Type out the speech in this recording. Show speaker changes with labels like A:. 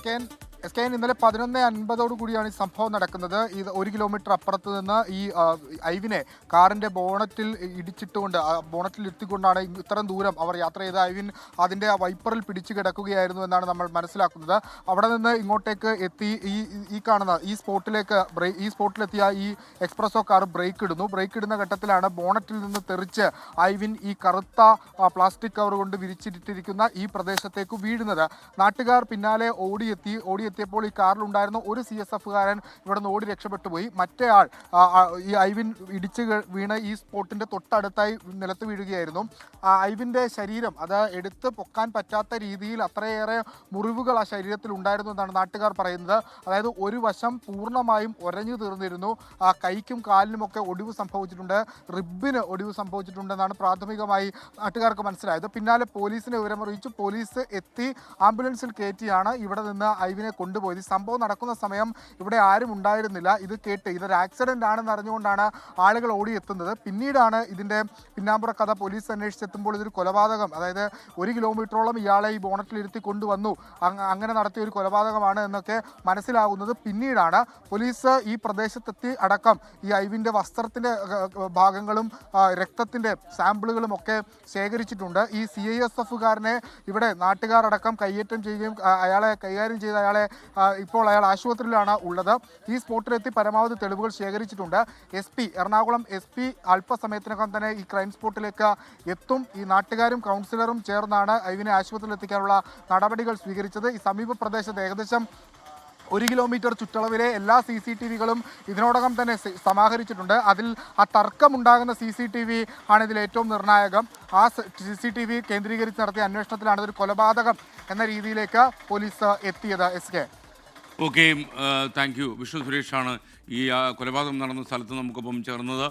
A: S K N S K ഇന്നലെ പതിനൊന്ന് അൻപതോടു കൂടിയാണ് ഈ സംഭവം നടക്കുന്നത്. ഈ ഒരു കിലോമീറ്റർ അപ്പുറത്ത് നിന്ന് ഈ ഐവിനെ കാറിന്റെ ബോണറ്റിൽ ഇടിച്ചിട്ടുകൊണ്ട് ബോണറ്റിൽ ഇരുത്തിക്കൊണ്ടാണ് ഇത്രയും ദൂരം അവർ യാത്ര ചെയ്ത ഐവിൻ അതിന്റെ വൈപ്പറിൽ പിടിച്ചു കിടക്കുകയായിരുന്നു എന്നാണ് നമ്മൾ മനസ്സിലാക്കുന്നത്. അവിടെ നിന്ന് ഇങ്ങോട്ടേക്ക് എത്തി ഈ ഈ കാണുന്ന ഈ സ്പോട്ടിലേക്ക് ഈ സ്പോട്ടിലെത്തിയ ഈ എക്സ്പ്രസോ കാർ ബ്രേക്ക് ഇടുന്നു. ബ്രേക്ക് ഇടുന്ന ഘട്ടത്തിലാണ് ബോണറ്റിൽ നിന്ന് തെറിച്ച് ഐവിൻ ഈ കറുത്ത പ്ലാസ്റ്റിക് കവർ കൊണ്ട് വിരിച്ചിട്ടിരിക്കുന്ന ഈ പ്രദേശത്തേക്ക് വീഴുന്നത്. നാട്ടുകാർ പിന്നാലെ ഓടിയെത്തി ഓടിയെത്തി ഓടിയെത്തിയപ്പോൾ ഈ കാറിലുണ്ടായിരുന്ന ഒരു സി എസ് എഫുകാരൻ ഇവിടെ നിന്ന് ഓടി രക്ഷപ്പെട്ടു പോയി. മറ്റേ ആൾ ഈ ഐവിൻ ഇടിച്ച് വീണ ഈ സ്പോട്ടിന്റെ തൊട്ടടുത്തായി നിലത്ത് വീഴുകയായിരുന്നു. ആ ഐവിന്റെ ശരീരം അത് എടുത്ത് പൊക്കാൻ പറ്റാത്ത രീതിയിൽ അത്രയേറെ മുറിവുകൾ ആ ശരീരത്തിൽ ഉണ്ടായിരുന്നു എന്നാണ് നാട്ടുകാർ പറയുന്നത്. അതായത് ഒരു വശം പൂർണമായും ഒരഞ്ഞു തീർന്നിരുന്നു. ആ കൈക്കും കാലിനുമൊക്കെ ഒടിവ് സംഭവിച്ചിട്ടുണ്ട്. റിബിന് ഒടിവ് സംഭവിച്ചിട്ടുണ്ടെന്നാണ് പ്രാഥമികമായി നാട്ടുകാർക്ക് മനസ്സിലായത്. പിന്നാലെ പോലീസിനെ വിവരമറിയിച്ചു. പോലീസ് എത്തി ആംബുലൻസിൽ കയറ്റിയാണ്. ഇവിടെ നിന്ന് ഐവിനെ കൊണ്ടുപോയത് സംഭവം നടക്കുന്ന സമയം ഇവിടെ ആരും ഉണ്ടായിരുന്നില്ല. ഇത് കേട്ട് ഇതൊരു ആക്സിഡന്റ് ആണെന്ന് അറിഞ്ഞുകൊണ്ടാണ് ആളുകൾ ഓടിയെത്തുന്നത്. പിന്നീടാണ് ഇതിന്റെ പിന്നാമ്പുറ കഥ പോലീസ് അന്വേഷിച്ചെത്തുമ്പോൾ ഇതൊരു കൊലപാതകം. അതായത് ഒരു കിലോമീറ്ററോളം ഇയാളെ ഈ ബോണറ്റിൽ ഇരുത്തി കൊണ്ടുവന്നു. അങ്ങനെ നടത്തിയ ഒരു കൊലപാതകമാണ് എന്നൊക്കെ മനസ്സിലാകുന്നത് പിന്നീടാണ് പോലീസ് ഈ പ്രദേശത്തെത്തി അടക്കം ഈ ഏർ, ഏർ, ഭാഗങ്ങളും രക്തത്തിന്റെ സാമ്പിളുകളും ഒക്കെ ശേഖരിച്ചിട്ടുണ്ട്. ഈ സി ഐ എസ് എഫുകാരനെ ഇവിടെ നാട്ടുകാരടക്കം കയ്യേറ്റം ചെയ്യുകയും അയാളെ കൈകാര്യം ചെയ്ത് അയാളെ ഇപ്പോൾ അയാൾ ആശുപത്രിയിലാണ് ഉള്ളത്. ഈ സ്പോട്ടിലെത്തി പരമാവധി തെളിവുകൾ ശേഖരിച്ചിട്ടുണ്ട്. S P Ernakulam S P അല്പസമയത്തിനകം തന്നെ ഈ ക്രൈം സ്പോട്ടിലേക്ക് എത്തും. ഈ നാട്ടുകാരും കൗൺസിലറും ചേർന്നാണ് ഇവനെ ആശുപത്രിയിൽ എത്തിക്കാനുള്ള നടപടികൾ സ്വീകരിച്ചത്. ഈ സമീപ പ്രദേശത്ത് ഏകദേശം ഒരു കിലോമീറ്റർ ചുറ്റളവിലെ എല്ലാ സി സി ടി വികളും ഇതിനോടകം തന്നെ സമാഹരിച്ചിട്ടുണ്ട്. അതിൽ ആ തർക്കമുണ്ടാകുന്ന സി സി ടി വി ആണ് ഇതിൽ ഏറ്റവും നിർണായകം. ആ സി സി ടി വി കേന്ദ്രീകരിച്ച് നടത്തിയ അന്വേഷണത്തിലാണ് ഇതൊരു കൊലപാതകം എന്ന രീതിയിലേക്ക് പോലീസ് എത്തിയത് S K.
B: Okay thank you Vishnu സുരേഷാണ് ഈ കൊലപാതകം നടന്ന സ്ഥലത്ത് നമുക്കൊപ്പം ചേർന്നത്.